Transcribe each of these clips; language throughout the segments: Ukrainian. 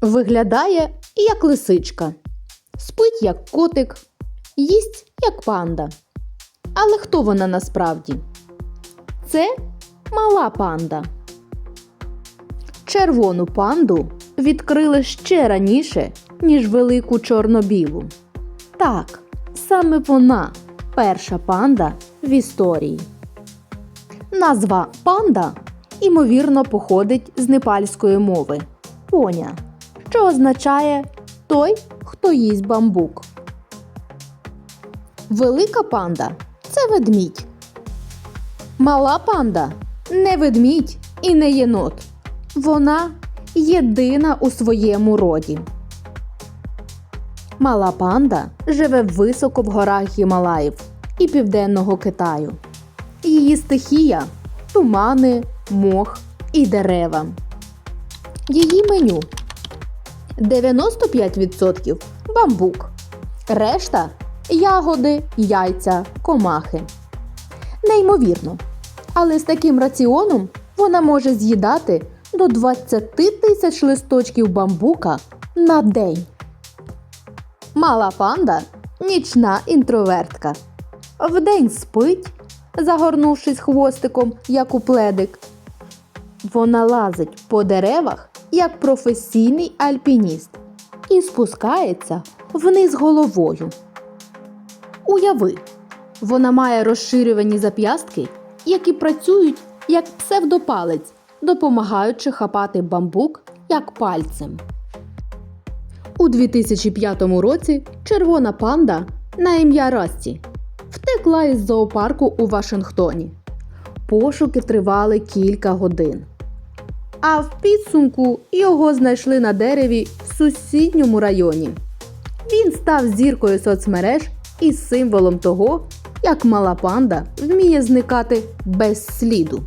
Виглядає як лисичка, спить як котик, їсть як панда. Але хто вона насправді? Це мала панда. Червону панду відкрили ще раніше, ніж велику чорно-білу. Так, саме вона перша панда в історії. Назва панда імовірно походить з непальської мови поня, що означає той, хто їсть бамбук. Велика панда це ведмідь. Мала панда не ведмідь і не єнот. Вона єдина у своєму роді. Мала панда живе високо в горах Гімалаїв і Південного Китаю. Її стихія тумани, мох і дерева. Її меню 95% бамбук, решта ягоди, яйця, комахи. Неймовірно. Але з таким раціоном вона може з'їдати до 20 тисяч листочків бамбука на день. Мала панда нічна інтровертка. Вдень спить, загорнувшись хвостиком, як у пледик. Вона лазить по деревах, як професійний альпініст, і спускається вниз головою. Уяви, вона має розширювані зап'ястки, які працюють як псевдопалець, допомагаючи хапати бамбук як пальцем. У 2005 році червона панда на ім'я Расті втекла із зоопарку у Вашингтоні. Пошуки тривали кілька годин. А в підсумку його знайшли на дереві в сусідньому районі. Він став зіркою соцмереж і символом того, як мала панда вміє зникати без сліду.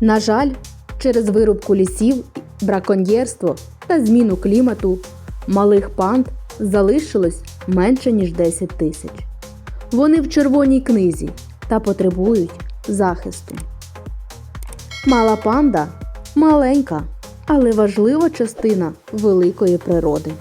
На жаль, через вирубку лісів, браконьєрство та зміну клімату малих панд залишилось менше ніж 10 тисяч. Вони в червоній книзі та потребують захисту. Мала панда маленька, але важлива частина великої природи.